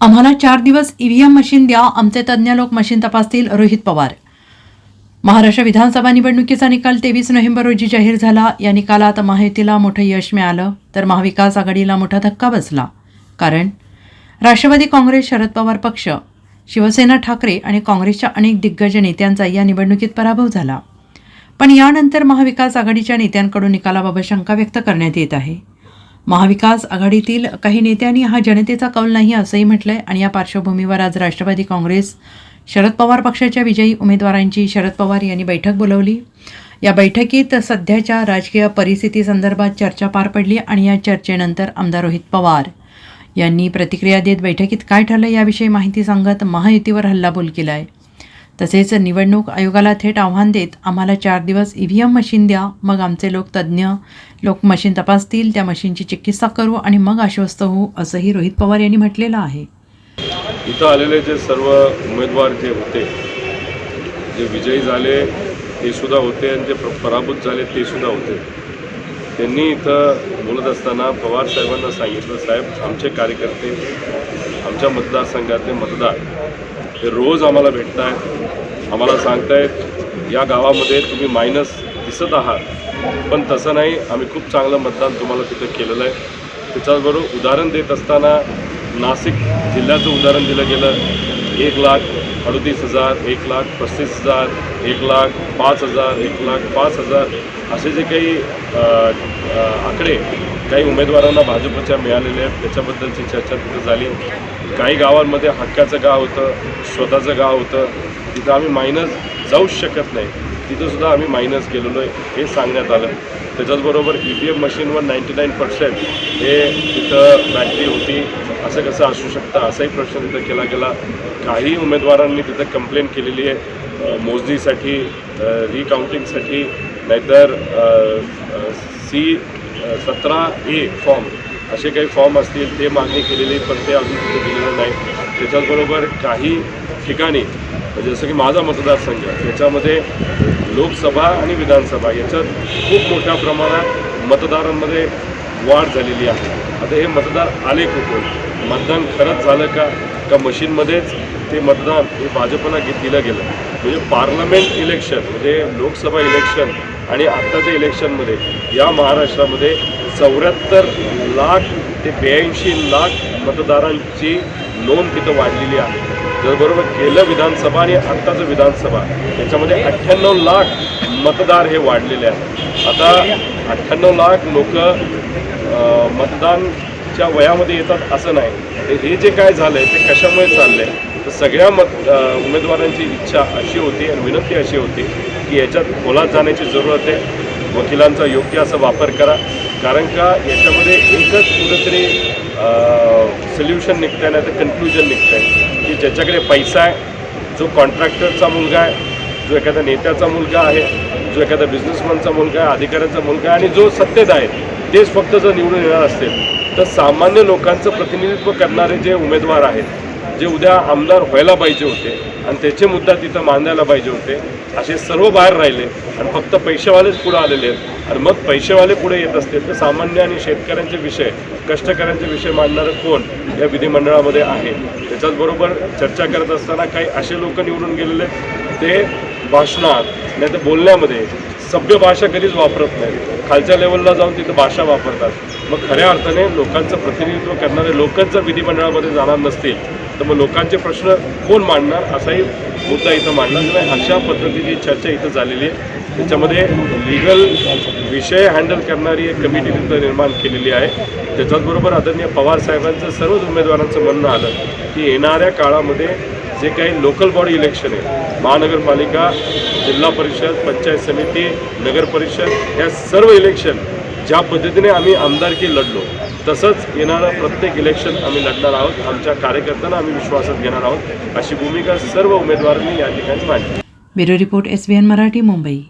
आम्हाला चार दिवस ईव्हीएम मशीन द्या आमचे तज्ज्ञ लोक मशीन तपासतील रोहित पवार. महाराष्ट्र विधानसभा निवडणुकीचा निकाल तेवीस नोव्हेंबर रोजी जाहीर झाला. या निकालात महायुतीला मोठं यश मिळालं तर महाविकास आघाडीला मोठा धक्का बसला. कारण राष्ट्रवादी काँग्रेस शरद पवार पक्ष शिवसेना ठाकरे आणि काँग्रेसच्या अनेक दिग्गज नेत्यांचा या निवडणुकीत पराभव झाला. पण यानंतर महाविकास आघाडीच्या नेत्यांकडून निकालाबाबत शंका व्यक्त करण्यात येत आहे. महाविकास आघाडीतील काही नेत्यांनी हा जनतेचा कौल नाही असंही म्हटलं आहे आणि या पार्श्वभूमीवर आज राष्ट्रवादी काँग्रेस शरद पवार पक्षाच्या विजयी उमेदवारांची शरद पवार यांनी बैठक बोलवली. या बैठकीत सध्याच्या राजकीय परिस्थितीसंदर्भात चर्चा पार पडली आणि या चर्चेनंतर आमदार रोहित पवार यांनी प्रतिक्रिया देत बैठकीत काय ठरलं याविषयी माहिती सांगत महायुतीवर हल्लाबोल केला आहे तसेच निवडणूक आयोगाला थेट आव्हान देत आम्हाला चार दिवस ई व्ही एम मशीन द्या मग आमचे लोक तज्ज्ञ लोक मशीन तपासतील त्या मशीनची चिकित्सा करू आणि मग आश्वस्त होऊ असंही रोहित पवार यांनी म्हटलेलं आहे. इथं आलेले जे सर्व उमेदवार जे होते जे विजयी झाले ते सुद्धा होते आणि जे पराभूत झाले ते सुद्धा होते. त्यांनी इथं बोलत असताना पवार साहेबांना सांगितलं साहेब आमचे कार्यकर्ते आमच्या मतदारसंघातले मतदार हे रोज आम्हाला भेटत आहेत आम्हाला सांगतायत या गावामध्ये तुम्ही मायनस दिसत आहात. पण तसं नाही आम्ही खूप चांगलं मतदान तुम्हाला तिथं केलेलं आहे. त्याच्याबरोबर उदाहरण देत असताना नाशिक जिल्ह्याचं उदाहरण दिलं गेलं. एक लाख अडतीस हजार एक लाख पस्तीस हजार एक लाख पाच हजार एक लाख पाच हजार. असे जे काही आकडे काही उमेदवारांना भाजपच्या मिळालेल्या आहेत त्याच्याबद्दलची चर्चा तिथं झाली. काही गावांमध्ये हक्काचं गाव होतं स्वतःचं गाव होतं. तिथं आम्ही मायनस जाऊच शकत नाही. तिथंसुद्धा आम्ही मायनस गेलेलो आहे हे सांगण्यात आलं. त्याच्याचबरोबर ई व्ही एफ मशीनवर नाईंटी नाईन पर्सेंट हे तिथं बॅटरी होती. असं कसं असू शकतं? असाही प्रश्न तिथं केला गेला. काही उमेदवारांनी तिथं कंप्लेंट केलेली आहे. मोजणीसाठी रिकाउंटिंगसाठी नाहीतर सी सतरा ए फॉर्म असे काही फॉर्म असतील ते मागणी केलेली पण ते अजून तिथे दिलेलं नाही. त्याच्याचबरोबर काही ठिकाणी म्हणजे जसं की माझा मतदारसंघ त्याच्यामध्ये लोकसभा आणि विधानसभा याच्यात खूप मोठ्या प्रमाणात मतदारांमध्ये वाढ झालेली आहे. आता हे मतदार आले कुठून? मतदान खरंच झालं का? का मशीनमध्येच ते मतदान हे भाजपला घेत दिलं गेलं? म्हणजे पार्लमेंट इलेक्शन म्हणजे लोकसभा इलेक्शन आणि आत्ताच्या इलेक्शनमध्ये या महाराष्ट्रामध्ये चौऱ्याहत्तर लाख ते ब्याऐंशी लाख मतदारांची नोंद तिथं वाढलेली आहे. त्याचबरोबर गेलं विधानसभा आणि आत्ताचं विधानसभा याच्यामध्ये अठ्ठ्याण्णव लाख मतदार हे वाढलेले आहेत. आता अठ्ठ्याण्णव लाख लोक मतदानच्या वयामध्ये येतात असं नाही. हे- हे जे काय झालं आहे ते कशामुळे चाललं आहे तर सगळ्या मत उमेदवारांची इच्छा अशी होती आणि विनंती अशी होती की याच्यात खोलात जाण्याची जरूरत आहे. वकिलांचा योग्य असा वापर करा. कारण का याच्यामध्ये एकच कुठंतरी सोल्युशन निघतं आहे नाही तर कन्क्लुजन निघतं आहे की ज्याच्याकडे पैसा आहे जो कॉन्ट्रॅक्टरचा मुलगा आहे जो एखाद्या नेत्याचा मुलगा आहे जो एखाद्या बिझनेसमॅनचा मुलगा आहे अधिकाऱ्यांचा मुलगा आहे आणि जो सत्तेत आहे तेच फक्त जर निवडून येणार असतील. तर सामान्य लोकांचं प्रतिनिधित्व करणारे जे उमेदवार आहेत जे उद्या आमदार व्हायला पाहिजे होते आणि त्याचे मुद्दा तिथं मांडायला पाहिजे होते असे सर्व बाहेर राहिले आणि फक्त पैसेवालेच पुढे आलेले आहेत. आणि मग पैसेवाले पुढे येत असतील तर सामान्य आणि शेतकऱ्यांचे विषय कष्टकऱ्यांचे विषय मांडणारं कोण या विधिमंडळामध्ये आहे? त्याच्याचबरोबर चर्चा करत असताना काही असे लोक निवडून गेलेले ते भाषणात नाही तर बोलण्यामध्ये सभ्य भाषा कधीच वापरत नाही खालच्या लेवलला जाऊन तिथं भाषा वापरतात. मग खऱ्या अर्थाने लोकांचं प्रतिनिधित्व करणारे लोकच जर विधिमंडळामध्ये जाणार नसतील तर मग लोकांचे प्रश्न कोण मांडणार? असाही मुद्दा इथं मांडला नाही अशा पद्धतीची चर्चा इथं झालेली आहे. त्याच्यामध्ये लिगल विषय हँडल करणारी एक कमिटी तिथं निर्माण केलेली आहे. त्याच्याचबरोबर आदरणीय पवार साहेबांचं सर्वच उमेदवारांचं म्हणणं आलं की येणाऱ्या काळामध्ये जे काही लोकल बॉडी इलेक्शन आहे महानगरपालिका जिल्हा परिषद पंचायत समिती नगर परिषद या सर्व इलेक्शन ज्या पद्धतीने आम्ही आमदारकी लढलो तसंच येणारं प्रत्येक इलेक्शन आम्ही लढणार आहोत. आमच्या कार्यकर्त्यांना आम्ही विश्वासात घेणार आहोत. अशी भूमिका सर्व उमेदवारांनी या ठिकाणी मांडली. Bureau report S B N Marathi Mumbai.